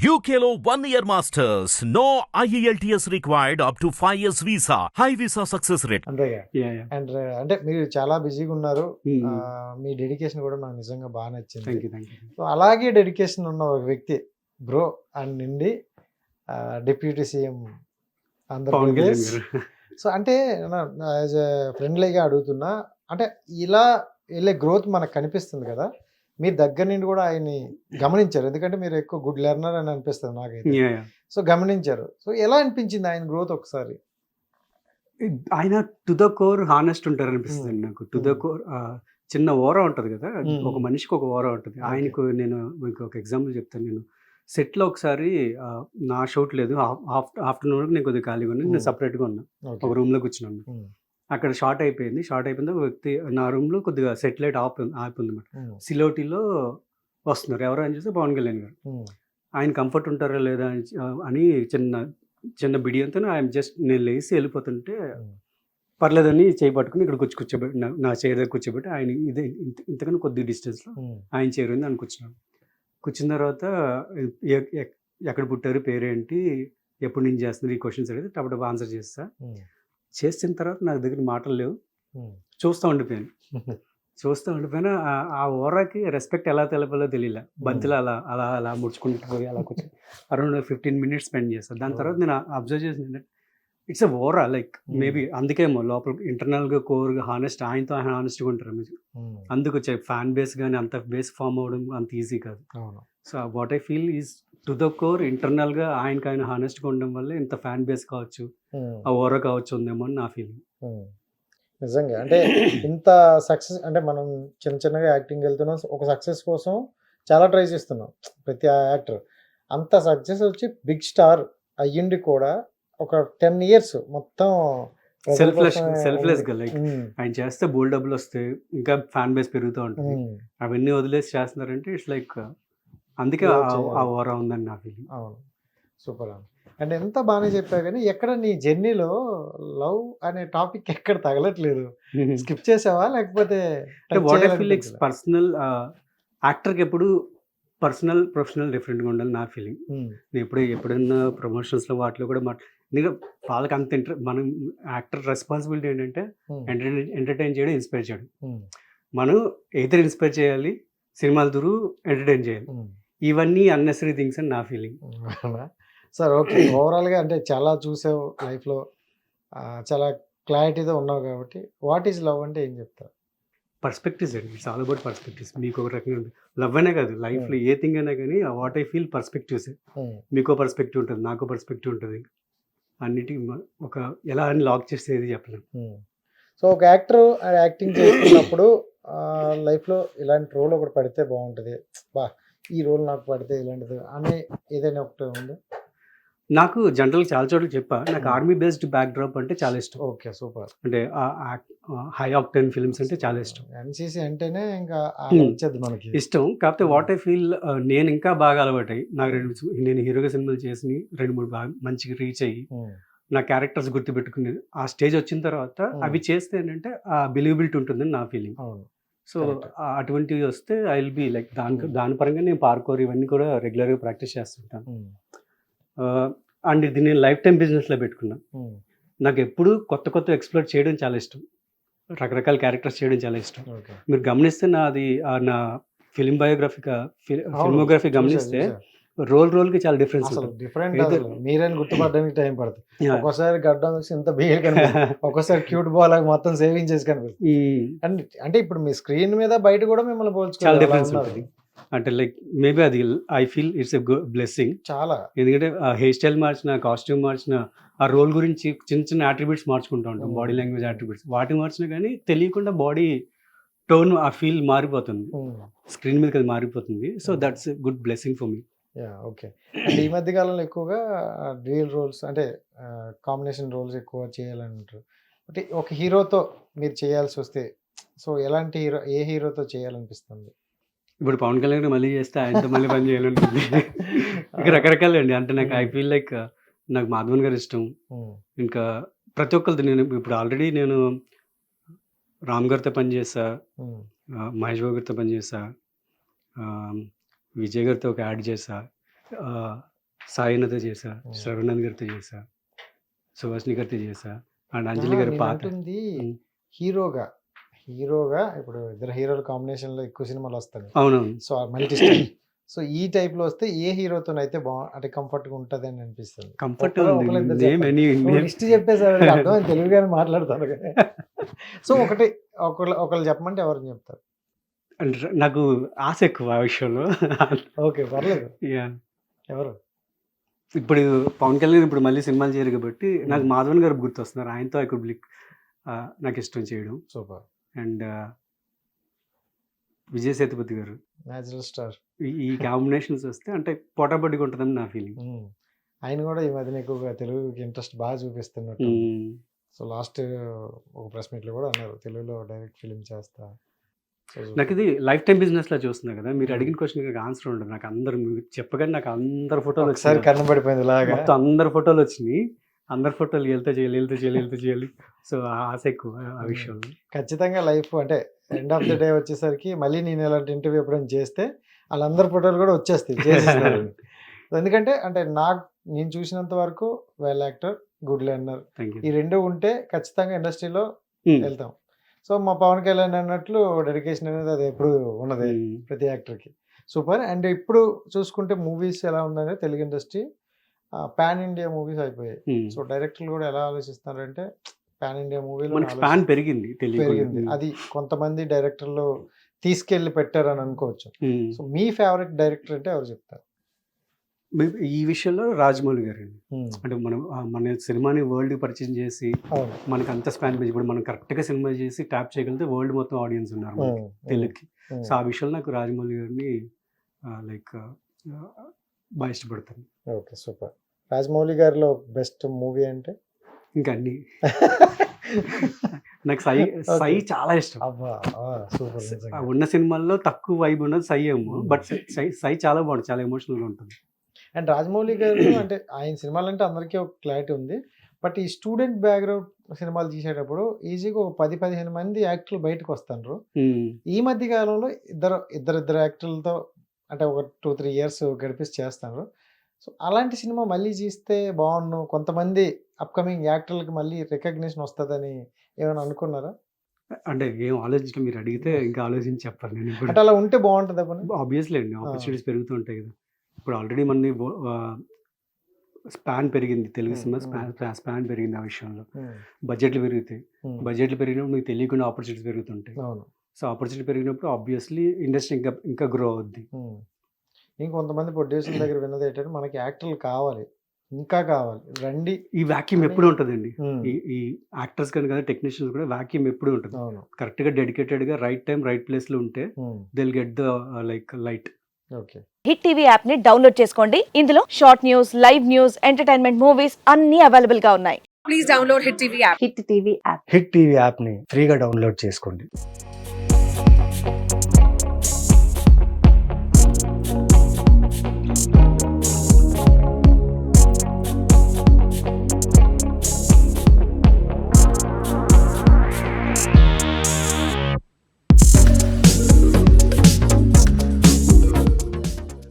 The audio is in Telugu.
UKLO one year masters. No E IELTS required up to 5 years visa. High visa success rate. అంతేగా యా యా అండ్ అంటే మీరు చాలా బిజీగా ఉన్నారు Hmm. ఆ, మీ డెడికేషన్ కూడా నాకు నిజంగా బాగా నచ్చింది సో అలాగే డెడికేషన్ ఉన్న ఒక వ్యక్తి బ్రో అండ్ నుండి డిప్యూటీ సీఎం ఆంధ్రప్రదేశ్ సో అంటే యాజ్ ఫ్రెండ్లీగా అడుగుతున్నా అంటే ఇలా వెళ్ళే గ్రోత్ మనకు కనిపిస్తుంది కదా మీరు దగ్గర నుండి కూడా ఆయన్ని గమనించారు. ఎందుకంటే మీరు ఎక్కువ గుడ్ లెర్నర్ అని అనిపిస్తుంది నాకైతే. సో గమనించారు. సో ఎలా అనిపించింది ఆయన గ్రోత్ ఒకసారి? ఆయన టు ద కోర్ హానెస్ట్ ఉంటారు అనిపిస్తుంది Hmm. నాకు. To the Hmm. కోర్ చిన్న ఓరా ఉంటుంది కదా? Hmm. ఒక మనిషికి ఒక ఓరా ఉంటుంది. ఆయనకు నేను మీకు ఒక ఎగ్జాంపుల్ చెప్తాను. నేను సెట్లో ఒకసారి నా షూట్ లేదు. ఆఫ్టర్నూన్ నేను కొద్దిగా ఖాళీగా ఉన్నాను నేను Hmm. సపరేట్గా ఉన్నా. ఓకే ఒక రూమ్లో కూర్చున్నాను అక్కడ షార్ట్ అయిపోయింది. షార్ట్ అయిపోయింది. ఒక వ్యక్తి నా రూమ్లో కొద్దిగా సెటిలైట్ ఆఫ్ ఆపి ఉంది అనమాట సిలోటిలో వస్తున్నారు. ఎవరు అని చూస్తే పవన్ కళ్యాణ్ గారు. ఆయన కంఫర్ట్ ఉంటారా లేదా అని చిన్న చిన్న బిడియంతో ఆయన జస్ట్ నేను లేచి వెళ్ళిపోతుంటే పర్లేదని చేయి పట్టుకుని ఇక్కడ కూర్చో కూర్చోబెట్టి నా- చైర్ దగ్గర కూర్చోబెట్టి ఆయన ఇదే ఇంత ఇంతకన్నా కొద్ది డిస్టెన్స్లో ఆయన చైర్ ఉంది. అని కూర్చున్నాను కూర్చున్న తర్వాత ఎక్కడ పుట్టారు పేరేంటి ఎప్పటి నుంచి చేస్తున్నారు ఈ క్వశ్చన్స్ అడిగితే టపటప్ ఆన్సర్ చేస్తా. చేసిన తర్వాత నా దగ్గర మాటలు లేవు. చూస్తూ ఉండిపోయాను. చూస్తూ ఉండిపోయినా ఆ- ఓరాకి రెస్పెక్ట్ ఎలా తెలపాలో తెలియలే బంతిలో అలా అలా అలా ముడుచుకుంటూ పోయి అలా కూర్చొని. అరౌండ్ ఫిఫ్టీన్ మినిట్స్ స్పెండ్ చేస్తాను దాని తర్వాత నేను అబ్జర్వ్ చేసింది ఏంటంటే it's a Vora like maybe అందుకేమో లోపల ఇంటర్నల్గా కోర్గా హానెస్ట్ ఆయనతో ఆయన హానెస్ట్గా ఉంటారు మీరు. అందుకు వచ్చే ఫ్యాన్ బేస్ కానీ అంత బేస్ ఫామ్ అవ్వడం అంత ఈజీ కాదు. So what I feel is to the core ఇంటర్నల్గా ఆయనకి ఆయన హానెస్ట్గా ఉండడం వల్ల ఇంత ఫ్యాన్ బేస్ కావచ్చు ఆ ఓరా కావచ్చు ఉందేమో అని నా ఫీలింగ్. నిజంగా. అంటే ఇంత సక్సెస్ అంటే మనం చిన్న చిన్నగా యాక్టింగ్ వెళ్తున్నాం ఒక సక్సెస్ కోసం చాలా ట్రై చేస్తున్నాం ప్రతి యాక్టర్. అంత సక్సెస్ వచ్చి బిగ్ స్టార్ అయ్యిండి కూడా ఒక టెన్ ఇయర్స్ మొత్తం సెల్ఫ్లెస్ కోసమే సెల్ఫ్లెస్గా లైక్ ఆయన చేస్తే బోల్ డబ్బులు వస్తాయి ఇంకా ఫ్యాన్ బేస్ పెరుగుతూ ఉంటుంది. అవన్నీ వదిలేసి చేస్తున్నారంటే ఇట్స్ లైక్ అందుకే Love ఆ- ఓరా ఉందని నా ఫీలింగ్ అవును. సూపర్ అండి. ఎంత బాగానే చెప్పావు కానీ ఎక్కడ నీ జర్నీలో లవ్ అనే టాపిక్ ఎక్కడ తగలట్లేదు? స్కిప్ చేసావా? లేకపోతే what I feel like? Personal యాక్టర్కి ఎప్పుడు పర్సనల్ ప్రొఫెషనల్ డిఫరెంట్గా ఉండాలి నా ఫీలింగ్ నేను ఎప్పుడు ఎప్పుడైనా ప్రమోషన్స్లో వాటిలో కూడా మాట ఎందుకంటే వాళ్ళకి అంత ఇంటర్ మనం యాక్టర్ రెస్పాన్సిబిలిటీ ఏంటంటే ఎంటర్టైన్ ఎంటర్టైన్ చేయడం ఇన్స్పైర్ చేయడం. మనం ఏదైతే ఇన్స్పైర్ చేయాలి సినిమాల దురు ఎంటర్టైన్ చేయాలి. ఇవన్నీ అన్నెసరీ థింగ్స్ అని నా ఫీలింగ్? Sir okay. ఓవరాల్గా అంటే చాలా చూసావు లైఫ్లో. చాలా క్లారిటీతో ఉన్నావు కాబట్టి వాట్ ఈజ్ లవ్ అంటే ఏం చెప్తారు? పర్స్పెక్టివ్స్ అండి. It's all about perspectives. మీకు ఒక రకంగా ఉంటుంది లవ్ అనే కాదు లైఫ్లో ఏ థింగ్ అయినా కానీ వాట్ ఐ ఫీల్ పర్స్పెక్టివ్స్. మీకో పర్స్పెక్టివ్ ఉంటుంది నాకు పర్స్పెక్టివ్ ఉంటుంది. అన్నిటికీ ఒక ఎలా అని లాక్ చేస్తే ఏది చెప్పలేము సో ఒక యాక్టర్ యాక్టింగ్ చేస్తున్నప్పుడు లైఫ్లో ఇలాంటి రోల్ ఒకటి పడితే బాగుంటుంది. బా ఈ రోల్ నాకు పడితే ఇలాంటిది అనే ఏదైనా ఒకటి ఉంది? నాకు జనరల్ చాలా చోట్ల చెప్పా. నాకు Hmm. Army based backdrop అంటే చాలా ఇష్టం. ఓకే సూపర్ అంటే హై ఆక్టెన్ ఫిల్మ్స్ అంటే చాలా ఇష్టం. ఎన్సీసీ అంటేనే ఇంకా Hmm. మనకి. ఇష్టం. కాకపోతే వాట్ ఐ ఫీల్ నేను ఇంకా బాగా అలవాటాయి నాకు రెండు నేను హీరోగా సినిమాలు చేసి రెండు మూడు బాగా మంచిగా రీచ్ అయ్యి ఉమ్, నా క్యారెక్టర్స్ గుర్తుపెట్టుకునేది. ఆ స్టేజ్ వచ్చిన తర్వాత Hmm. అవి చేస్తే ఏంటంటే ఆ బిలీవబిలిటీ ఉంటుందని నా ఫీలింగ్ సో. అటువంటివి వస్తే ఐ విల్ బి లైక్ దాని Hmm. దాని పరంగా నేను పార్కోర్ ఇవన్నీ కూడా రెగ్యులర్గా ప్రాక్టీస్ చేస్తుంటాను. అండ్ ఇది నేను లైఫ్ టైం బిజినెస్లో పెట్టుకున్నా. నాకు ఎప్పుడు కొత్త కొత్త ఎక్స్ప్లోర్ చేయడం చాలా ఇష్టం. రకరకాల క్యారెక్టర్స్ చేయడం చాలా ఇష్టం. మీరు గమనిస్తే నాది ఆ నా ఫిలిం బయోగ్రఫిక ఫిల్మోగ్రఫీ గమనిస్తే చూసా. రోల్ రోల్కి చాలా డిఫరెన్స్ అసలు డిఫరెంట్ మీరేని గుర్తుపడడానికి టైం పడుతుంది. ఒక్కోసారి గడ్డం ఇంత బిహేవ్ కనిపిస్తుంది. ఒక్కోసారి క్యూట్ బాల్ మొత్తం సేవింగ్ చేసి కనిపిస్తుంది. అంటే ఇప్పుడు మీ స్క్రీన్ మీద బయట కూడా మిమ్మల్ని చాలా పోల్చుకోవాలి డిఫరెన్స్ ఉంటుంది. అంటే లైక్ మేబీ అది I feel it's a blessing. చాలా. ఎందుకంటే హెయిర్ స్టైల్ మార్చిన కాస్ట్యూమ్ మార్చిన ఆ రోల్ గురించి చిన్న చిన్న అట్రిబ్యూట్స్ మార్చుకుంటూ ఉంటాం. Body language attributes. వాటిని మార్చినా కానీ తెలియకుండా బాడీ టోన్ ఆ ఫీల్ మారిపోతుంది. స్క్రీన్ మీదకి అది మారిపోతుంది. So. That's good blessing for me. Okay. ఈ మధ్య కాలంలో ఎక్కువగా డ్యూయల్ రోల్స్ అంటే కాంబినేషన్ రోల్స్ ఎక్కువ చేయాలని అంటారు అంటే ఒక హీరోతో మీరు చేయాల్సి వస్తే సో ఎలాంటి హీరో ఏ హీరోతో చేయాలనిపిస్తుంది? ఇప్పుడు పవన్ కళ్యాణ్ మళ్ళీ చేస్తే ఆయనతో మళ్ళీ పని చేయాలనుకుంది. ఇంకా రకరకాలు అండి అంటే నాకు ఐ ఫీల్ లైక్ నాకు మాధవన్ గారు ఇష్టం. ఇంకా ప్రతి ఒక్కరిది నేను ఇప్పుడు ఆల్రెడీ నేను రామ్ గారితో పని చేసా ఉమ్, ఆ, మహేష్ బాబు గారితో పని చేసా ఆ, విజయ్ గారితో ఒక యాడ్ చేసా సాయినతో చేసా. శ్రవణంద్ గారితో చేసా సుహాసిని గారితో చేసా అండ్ అంజలి గారి నేను పాత అంటుంది ఉమ్. హీరోగా. హీరోగా ఇప్పుడు ఇద్దరు హీరోల కాంబినేషన్లో ఎక్కువ సినిమాలు వస్తాయి. అవునవును. So multi star. సో ఈ టైప్లో వస్తే ఏ హీరోతో అయితే అంటే కంఫర్ట్గా ఉంటది అని అనిపిస్తుంది కంఫర్ట్ లిస్ట్ చెప్పేసారు అర్థం తెలుగుగానే మాట్లాడతాను సో ఒకటి ఒకళ్ళు ఒకళ్ళు చెప్పమంటే ఎవరిని చెప్తారు? అంటే నాకు ఆశ ఎక్కువ ఆ విషయంలో. ఓకే పర్లేదు. ఎవరు? ఇప్పుడు పవన్ కళ్యాణ్ ఇప్పుడు మళ్ళీ సినిమాలు చేయరు కాబట్టి నాకు. మాధవన్ గారు గుర్తొస్తున్నారు. ఆయనతో ఐ కుడ్ బ్లిక్ నాకు ఇష్టం చేయడం. సూపర్. అండ్ విజయ్ సేతుపతి గారు. Natural star. ఈ- కాంబినేషన్స్ వస్తే అంటే పోటాపొట్టిగా ఉంటుందని నా ఫీలింగ్. ఆయన కూడా ఈ మధ్యన ఎక్కువగా తెలుగుకి ఇంట్రెస్ట్ బాగా చూపిస్తున్నట్టు సో లాస్ట్ ఒక ప్రెస్ మీట్లో కూడా అన్నారు తెలుగులో డైరెక్ట్ ఫిలిం చేస్తా. నాకు ఇది లైఫ్ టైం బిజినెస్ లా చూస్తున్నా కదా మీరు అడిగిన క్వశ్చన్ ఆన్సర్ ఉండదు. నాకు అందరు చెప్పగానే నాకు అందరు ఫోటోలు ఒకసారి మొత్తం అందరు ఫోటోలు వచ్చినాయి. అందరు ఫోటోలు వెళ్తే చేయాలి వెళ్తే చేయాలి వెళ్తే చేయాలి. సో ఆశ ఎక్కువ ఆ విషయంలో. ఖచ్చితంగా లైఫ్ అంటే ఎండ్ ఆఫ్ ద డే వచ్చేసరికి మళ్ళీ నేను ఇలాంటి ఇంటర్వ్యూ ఎప్పుడైనా చేస్తే వాళ్ళందరి ఫోటోలు కూడా వచ్చేస్తాయి చేసేస్తారు. ఎందుకంటే అంటే నాకు నేను చూసినంత వరకు వెల్ యాక్టర్ గుడ్ లెర్నర్ ఈ రెండు ఉంటే ఖచ్చితంగా ఇండస్ట్రీలో Hmm. వెళ్తాం. సో మా పవన్ కళ్యాణ్ అన్నట్లు డెడికేషన్ అనేది అది ఎప్పుడు ఉన్నది ప్రతి యాక్టర్కి సూపర్ అండ్ ఇప్పుడు చూసుకుంటే మూవీస్ ఎలా ఉందంటే Telugu industry pan India movies అయిపోయాయి. సో డైరెక్టర్లు కూడా ఎలా ఆలోచిస్తున్నారంటే పాన్ ఇండియా మూవీలో మనకి స్పాన్ పెరిగింది పెరిగింది. తెలియదు అది కొంతమంది డైరెక్టర్లు తీసుకెళ్ళి పెట్టారని అనుకోవచ్చు. సో మీ ఫేవరెట్ డైరెక్టర్ అంటే ఎవరు చెప్తారు? ఈ విషయంలో రాజమౌళి గారు అండి. అంటే మనం మన సినిమాని వరల్డ్ పరిచయం చేసి మనకి అంత స్పాన్ బేస్ ఇప్పుడు మనం కరెక్ట్గా సినిమా చేసి ట్యాప్ చేయగలిగితే వరల్డ్ మొత్తం ఆడియన్స్ ఉన్నారు తెలుగుకి. సో ఆ విషయంలో నాకు రాజమౌళి గారిని లైక్ బాగా ఇష్టపడతాను. Okay super. రాజమౌళి గారిలో బెస్ట్ మూవీ అంటే ఇంకా అన్ని. నాకు సై సై. చాలా ఇష్టం. ఉన్న సినిమాల్లో తక్కువ వైబ్ ఉన్నది సై ఏమో Hmm. బట్ సై సై చాలా బాగుంటుంది చాలా ఎమోషనల్గా ఉంటుంది. అండ్ రాజమౌళి గారు అంటే ఆయన సినిమాలు అంటే అందరికీ ఒక క్లారిటీ ఉంది. బట్ ఈ స్టూడెంట్ బ్యాక్గ్రౌండ్ సినిమాలు తీసేటప్పుడు ఈజీగా ఒక పది పదిహేను మంది యాక్టర్లు బయటకు వస్తారు Hmm. ఈ మధ్య కాలంలో ఇద్దరు ఇద్దరు ఇద్దరు యాక్టర్లతో అంటే ఒక టూ త్రీ ఇయర్స్ గడిపిసి చేస్తారు సో అలాంటి సినిమా మళ్ళీ తీస్తే బాగుండు. కొంతమంది అప్కమింగ్ యాక్టర్లకి మళ్ళీ రికగ్నిషన్ వస్తుందని ఏమైనా అనుకున్నారా? అంటే ఏం ఆలోచించడం మీరు అడిగితే ఇంకా ఆలోచించి చెప్పాలి నేను అంటే అలా ఉంటే బాగుంటుంది అప్పుడు ఆబ్వియస్లీ అండి. ఆపర్చునిటీస్ పెరుగుతూ ఉంటాయి కదా. ఇప్పుడు ఆల్రెడీ మన స్పాన్ పెరిగింది. తెలుగు సినిమా. స్పాన్ స్పాన్ పెరిగింది ఆ విషయంలో. బడ్జెట్లు పెరుగుతాయి. బడ్జెట్లు పెరిగినప్పుడు మీకు తెలియకుండా ఆపర్చునిటీస్ పెరుగుతుంటాయి. అవును. సో ఆపర్చునిటీ పెరిగినప్పుడు ఆబ్వియస్లీ ఇండస్ట్రీ ఇంకా ఇంకా గ్రో అవుద్ది. ఇంకొంతమంది ప్రొడ్యూసర్ దగ్గర విన్నది ఏంటంటే మనకి యాక్టర్లు కావాలి. ఇంకా కావాలి. రండి. ఈ వాక్యూమ్ ఎప్పుడు ఉంటుందండి. ఈ ఈ యాక్టర్స్ కానీ కదా టెక్నీషియన్స్ కూడా వాక్యూమ్ ఎప్పుడు ఉంటుంది. అవును. కరెక్ట్గా డెడికేటెడ్గా రైట్ టైం రైట్ ప్లేస్లో ఉంటే ఉమ్. They'll get the like light. Okay. Hit TV యాప్ని డౌన్లోడ్ చేసుకోండి. ఇందులో short news live news entertainment movies అన్ని అవైలబుల్గా ఉన్నాయి. please download Hit TV app. Hit TV app. Hit TV యాప్ని ఫ్రీగా డౌన్లోడ్ చేసుకోండి.